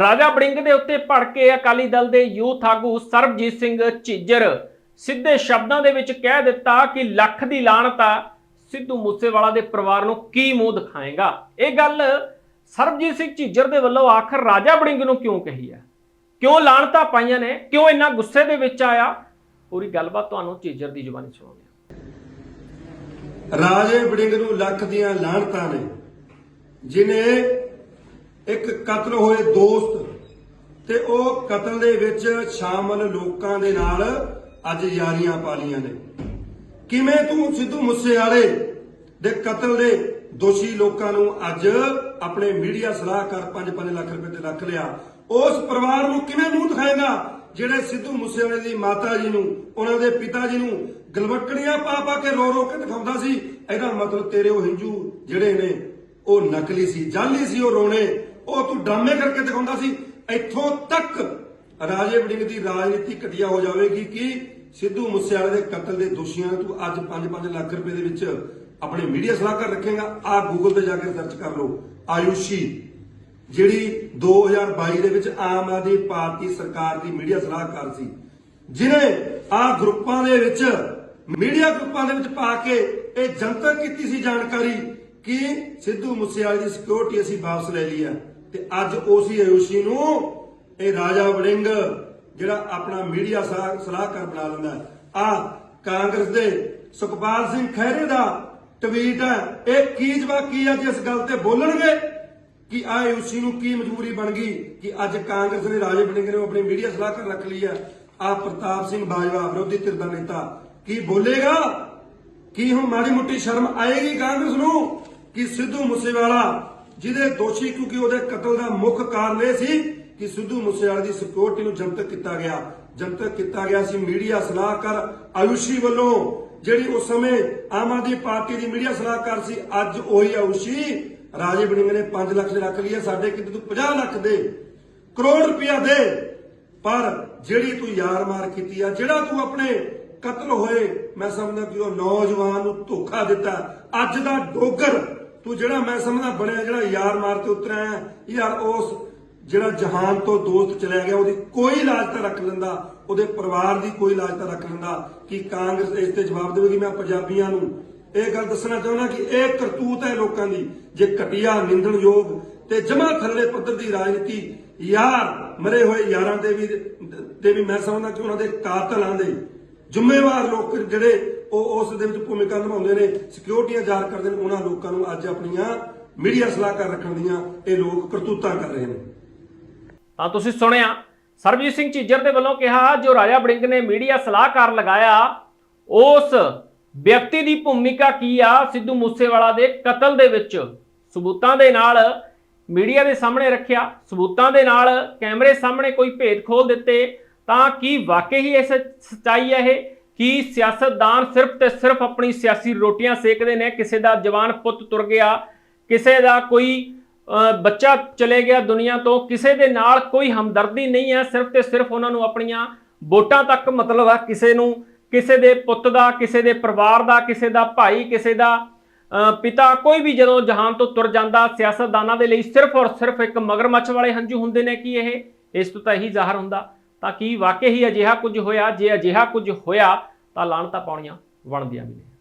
ਰਾਜਾ ਬੜਿੰਗ ਦੇ ਉੱਤੇ ਭੜ ਅਕਾਲੀ ਦਲ ਦੇ ਯੂਥ ਆਗੂ ਸਰਬਜੀਤ ਸਿੰਘ ਝਿੱਜਰ ਸਿੱਧੇ ਸ਼ਬਦਾਂ ਦੇ ਵਿੱਚ ਕਹਿ ਦਿੱਤਾ ਕਿ ਲੱਖ ਦੀ ਲਾਹਨਤ ਆ, ਸਿੱਧੂ ਮੂਸੇਵਾਲਾ ਦੇ ਪਰਿਵਾਰ ਨੂੰ ਕੀ ਮੂੰਹ ਦਿਖਾਏਗਾ? ਇਹ ਗੱਲ ਸਰਬਜੀਤ ਸਿੰਘ ਝਿੱਜਰ ਦੇ ਵੱਲੋਂ ਆਖਰ ਰਾਜਾ ਬੜਿੰਗ ਨੂੰ ਕਿਉਂ ਕਹੀ ਹੈ ਕਿਉਂ ਲਾਣਤਾ ਪਾਈਆਂ ਨੇ? ਕਿਉਂ ਇੰਨਾ ਗੁੱਸੇ ਦੇ ਵਿੱਚ ਆਇਆ? ਪੂਰੀ ਗੱਲਬਾਤ ਤੁਹਾਨੂੰ ਝਿੱਜਰ ਦੀ ਜ਼ੁਬਾਨੀ ਸੁਣਾਉਂਦੇ ਹਾਂ। ਰਾਜੇ ਬੜਿੰਗ ਨੂੰ ਲੱਖ ਦੀਆਂ ਲਾਹਣਤਾਂ ਨੇ, ਜਿਨੇ ਇੱਕ ਕਤਲ ਹੋਏ ਦੋਸਤ ਤੇ ਉਹ ਕਤਲ ਦੇ ਵਿੱਚ ਸ਼ਾਮਲ ਲੋਕਾਂ ਦੇ ਨਾਲ ਅੱਜ ਯਾਰੀਆਂ ਪਾਲੀਆਂ ਨੇ। ਕਿਵੇਂ ਤੂੰ ਸਿੱਧੂ ਮੂਸੇਵਾਲੇ ਦੇ ਕਤਲ ਦੇ ਦੋਸ਼ੀ ਲੋਕਾਂ ਨੂੰ ਅੱਜ ਆਪਣੇ ਮੀਡੀਆ ਸਲਾਹਕਾਰ 5-5 ਲੱਖ ਰੁਪਏ ਤੇ ਰੱਖ ਲਿਆ, ਉਸ ਪਰਿਵਾਰ ਨੂੰ ਕਿਵੇਂ ਮੂੰਹ ਦਿਖਾਏਗਾ ਜਿਹੜੇ ਸਿੱਧੂ ਮੂਸੇਵਾਲੇ ਦੀ ਮਾਤਾ ਜੀ ਨੂੰ, ਉਹਨਾਂ ਦੇ ਪਿਤਾ ਜੀ ਨੂੰ ਗਲਵਕੜੀਆਂ ਪਾ ਪਾ ਕੇ ਰੋ ਰੋ ਕੇ ਦਿਖਾਉਂਦਾ ਸੀ? ਇਹਦਾ ਮਤਲਬ ਤੇਰੇ ਉਹ ਹਿੰਜੂ ਜਿਹੜੇ ਨੇ, ਉਹ ਨਕਲੀ ਸੀ, ਜਾਲੀ ਸੀ, ਉਹ ਰੋਣੇ। ਉਹ ਤੂੰ ਡਰਾਮੇ ਕਰਕੇ ਦਿਖਾਉਂਦਾ ਸੀ, ਇੱਥੋਂ ਤੱਕ ਰਾਜੇ ਵੜਿੰਗ ਦੀ ਰਾਜਨੀਤੀ ਘਟੀਆ ਹੋ ਜਾਵੇਗੀ ਕਿ ਸਿੱਧੂ ਮੂਸੇਵਾਲੇ ਦੇ ਕਤਲ ਦੇ ਦੋਸ਼ੀਆਂ ਨੂੰ ਤੂੰ ਅੱਜ 5-5 ਲੱਖ ਰੁਪਏ ਦੇ ਵਿੱਚ ਆਪਣੇ ਮੀਡੀਆ ਸਲਾਹਕਾਰ ਰੱਖੇਗਾ। ਆ ਗੂਗਲ ਤੇ ਜਾ ਕੇ ਸਰਚ ਕਰ ਲਓ, ਆਯੂਸ਼ੀ, ਜਿਹੜੀ 2022 ਦੇ ਵਿੱਚ ਆਮ ਆਦਮੀ ਪਾਰਟੀ ਸਰਕਾਰ ਦੀ ਮੀਡੀਆ ਸਲਾਹਕਾਰ ਸੀ ਜਿਨੇ ਆ ਗਰੁੱਪਾਂ ਦੇ ਵਿੱਚ, ਮੀਡੀਆ ਗਰੁੱਪਾਂ ਦੇ ਵਿੱਚ ਪਾ ਕੇ ਇਹ ਜਨਤਕ ਕੀਤੀ ਸੀ ਜਾਣਕਾਰੀ ਕਿ ਸਿੱਧੂ ਮੂਸੇਵਾਲੇ ਦੀ ਸਿਕਿਉਰਿਟੀ ਅਸੀਂ ਵਾਪਸ ਲੈ ਲਈ ਹੈ। ਤੇ ਅੱਜ ਉਸੇ ਆਯੂਸ਼ੀ ਨੂੰ ਇਹ ਰਾਜਾ ਵੜਿੰਗ ਜਿਹੜਾ ਆਪਣਾ ਮੀਡੀਆ ਸਲਾਹਕਾਰ ਬਣਾ ਲੈਂਦਾ ਆ ਕਾਂਗਰਸ ਦੇ ਸੁਖਪਾਲ ਸਿੰਘ ਖਹਿਰੇ ਦਾ ਟਵੀਟ ਹੈ। ਇਹ ਕੀ ਜਵਾਬ, ਕੀ ਅੱਜ ਗੱਲ ਤੇ ਬੋਲਣਗੇ ਕਿ ਆ ਯੂਸੀ ਨੂੰ ਕੀ ਮਜਬੂਰੀ ਬਣ ਗਈ ਕਿ ਅੱਜ ਕਾਂਗਰਸ ਨੇ ਰਾਜੇ ਵੜਿੰਗ ਨੇ ਆਪਣੀ ਮੀਡੀਆ ਸਲਾਹਕਾਰ ਰੱਖ ਲਈ ਹੈ। ਆ ਪ੍ਰਤਾਪ ਸਿੰਘ ਬਾਜਵਾ ਵਿਰੋਧੀ ਧਿਰ ਦਾ ਨੇਤਾ ਕੀ ਬੋਲੇਗਾ? ਕੀ ਹੁਣ ਮਾੜੀ ਮੁੱਟੀ ਸ਼ਰਮ ਆਏਗੀ ਕਾਂਗਰਸ ਨੂੰ ਕਿ ਸਿੱਧੂ ਮੂਸੇਵਾਲਾ ਜਿਹਦੇ ਦੋਸ਼ੀ ਕਿਉਂਕਿ ਉਹਦੇ ਕਤਲ ਦਾ ਮੁੱਖ ਕਾਰਨ ਇਹ ਸੀ ਕਿ ਸਿੱਧੂ ਮੂਸੇਵਾਲੇ ਦੀ ਸਿਕਿਉਰਿਟੀ ਨੂੰ ਜਨਤਕ ਕੀਤਾ ਗਿਆ। ਜਨਤਕ ਕੀਤਾ ਗਿਆ ਸੀ ਮੀਡੀਆ ਸਲਾਹਕਾਰ ਆਯੂਸ਼ੀ ਵੱਲੋਂ, ਜਿਹੜੀ ਉਸ ਸਮੇਂ ਆਮ ਆਦਮੀ ਪਾਰਟੀ ਦੀ ਮੀਡੀਆ ਸਲਾਹਕਾਰ ਸੀ, ਅੱਜ ਉਹੀ ਆਯੂਸ਼ੀ ਰਾਜੇ ਬਣੀ ਨੇ 5 ਲੱਖ ਦੇ ਰੱਖ ਲਈ ਸਾਡੇ ਕਿਤੇ ਤੂੰ 50 ਲੱਖ ਦੇ, ਕਰੋੜ ਰੁਪਇਆ ਦੇ। ਪਰ ਜਿਹੜੀ ਤੂੰ ਯਾਰ ਮਾਰ ਕੀਤੀ ਆ, ਜਿਹੜਾ ਤੂੰ ਆਪਣੇ ਕਤਲ ਹੋਏ, ਮੈਂ ਸਮਝਦਾ ਕਿ ਉਹ ਨੌਜਵਾਨ ਨੂੰ ਧੋਖਾ ਦਿੱਤਾ। ਅੱਜ ਦਾ ਡੋਗਰ ਤੂੰ ਜਿਹੜਾ ਮੈਂ ਸਮਝਦਾ ਬਣਿਆ ਜਿਹੜਾ ਯਾਰ ਮਾਰ ਤੇ ਉਤਰਿਆ ਯਾਰ ਉਸ ਜਿਹੜਾ ਜਹਾਨ ਤੋਂ ਦੋਸਤ ਚਲਿਆ ਗਿਆ, ਉਹਦੀ ਕੋਈ ਇਲਾਜ ਤਾਂ ਰੱਖ ਲੈਂਦਾ, ਉਹਦੇ ਪਰਿਵਾਰ ਦੀ ਕੋਈ ਇਲਾਜ ਤਾਂ ਰੱਖ ਲੈਂਦਾ ਕਿ ਕਾਂਗਰਸ ਇਸ ਤੇ ਜਵਾਬ ਦੇਵੇਗੀ, ਮੈਂ ਪੰਜਾਬੀਆਂ ਨੂੰ। ਇਹ ਗੱਲ ਦੱਸਣਾ ਚਾਹੁੰਦਾ ਕਿ ਇਹ ਕਰਤੂਤ ਹੈ ਲੋਕਾਂ ਦੀ, ਜੇ ਘਟੀਆ ਨਿੰਦਣਯੋਗ ਤੇ ਜਮਾ ਥੱਲੇ ਪੱਧਰ ਦੀ ਰਾਜਨੀਤੀ, ਯਾਰ ਮਰੇ ਹੋਏ ਯਾਰਾਂ ਦੇ ਵੀ ਤੇ ਵੀ ਮੈਂ ਸਮਝਦਾ ਕਿ ਉਹਨਾਂ ਦੇ ਕਾਤਲਾਂ ਦੇ ਜ਼ਿੰਮੇਵਾਰ ਲੋਕ ਜਿਹੜੇ ਉਹ ਉਸ ਦੇ ਵਿੱਚ ਭੂਮਿਕਾ ਨਿਭਾਉਂਦੇ ਨੇ ਸਿਕਿਉਰਿਟੀਆਂ ਜ਼ਾਹਰ ਕਰਦੇ ਨੇ, ਉਹਨਾਂ ਲੋਕਾਂ ਨੂੰ ਅੱਜ ਆਪਣੀਆਂ ਮੀਡੀਆ ਸਲਾਹਕਾਰ ਰੱਖਣ ਦੀਆਂ ਇਹ ਲੋਕ ਕਰਤੂਤਾਂ ਕਰ ਰਹੇ ਨੇ। ਤਾਂ ਤੁਸੀਂ ਸੁਣਿਆ, ਸਰਬਜੀਤ ਸਿੰਘ ਝਿੱਜਰ ਦੇ ਵੱਲੋਂ ਕਿਹਾ ਜੋ ਰਾਜਾ ਬੜਿੰਗ ਨੇ ਮੀਡੀਆ ਸਲਾਹਕਾਰ ਲਗਾਇਆ, ਉਸ ਵਿਅਕਤੀ ਦੀ ਭੂਮਿਕਾ ਕੀ ਆ? ਸਿੱਧੂ ਮੂਸੇਵਾਲਾ ਦੇ ਕਤਲ ਦੇ ਵਿੱਚ ਸਬੂਤਾਂ ਦੇ ਨਾਲ ਮੀਡੀਆ ਦੇ ਸਾਹਮਣੇ ਰੱਖਿਆ, ਸਬੂਤਾਂ ਦੇ ਨਾਲ ਕੈਮਰੇ ਸਾਹਮਣੇ ਕੋਈ ਭੇਦ ਖੋਲ ਦਿੱਤੇ, ਤਾਂ ਕੀ ਵਾਕਈ ਹੀ ਇਹ ਸੱਚਾਈ ਹੈ ਇਹ? ਕਿ ਸਿਆਸਤਦਾਨ ਸਿਰਫ ਤੇ ਸਿਰਫ ਆਪਣੀ ਸਿਆਸੀ ਰੋਟੀਆਂ ਸੇਕਦੇ ਨੇ? ਕਿਸੇ ਦਾ ਜਵਾਨ ਪੁੱਤ ਤੁਰ ਗਿਆ ਕਿਸੇ ਦਾ ਕੋਈ ਬੱਚਾ ਚਲੇ ਗਿਆ ਦੁਨੀਆ ਤੋਂ ਕਿਸੇ ਦੇ ਨਾਲ ਕੋਈ ਹਮਦਰਦੀ ਨਹੀਂ ਹੈ ਸਿਰਫ ਤੇ ਸਿਰਫ ਉਹਨਾਂ ਨੂੰ ਆਪਣੀਆਂ ਵੋਟਾਂ ਤੱਕ ਮਤਲਬ ਹੈ ਕਿਸੇ ਨੂੰ ਕਿਸੇ ਦੇ ਪੁੱਤ ਦਾ ਕਿਸੇ ਦੇ ਪਰਿਵਾਰ ਦਾ ਕਿਸੇ ਦਾ ਭਾਈ ਕਿਸੇ ਦਾ ਅ, ਪਿਤਾ ਕੋਈ ਵੀ ਜਦੋਂ ਜਹਾਨ ਤੋਂ ਤੁਰ ਜਾਂਦਾ ਸਿਆਸਤਦਾਨਾਂ ਦੇ ਲਈ ਸਿਰਫ ਔਰ ਸਿਰਫ ਇੱਕ ਮਗਰਮੱਛ ਵਾਲੇ ਹੰਝੂ ਹੁੰਦੇ ਨੇ ਕਿ ਇਹ? ਇਸ ਤੋਂ ਤਾਂ ਇਹੀ ਜ਼ਾਹਰ ਹੁੰਦਾ। ਤਾਂ ਕੀ ਵਾਕਈ ਹੀ ਅਜਿਹਾ ਕੁਝ ਹੋਇਆ? ਜੇ ਅਜਿਹਾ ਕੁਝ ਹੋਇਆ, ਤਾਂ ਲਾਹਣਤਾਂ ਪਾਉਣੀਆਂ ਬਣਦੀਆਂ ਵੀ ਨੇ।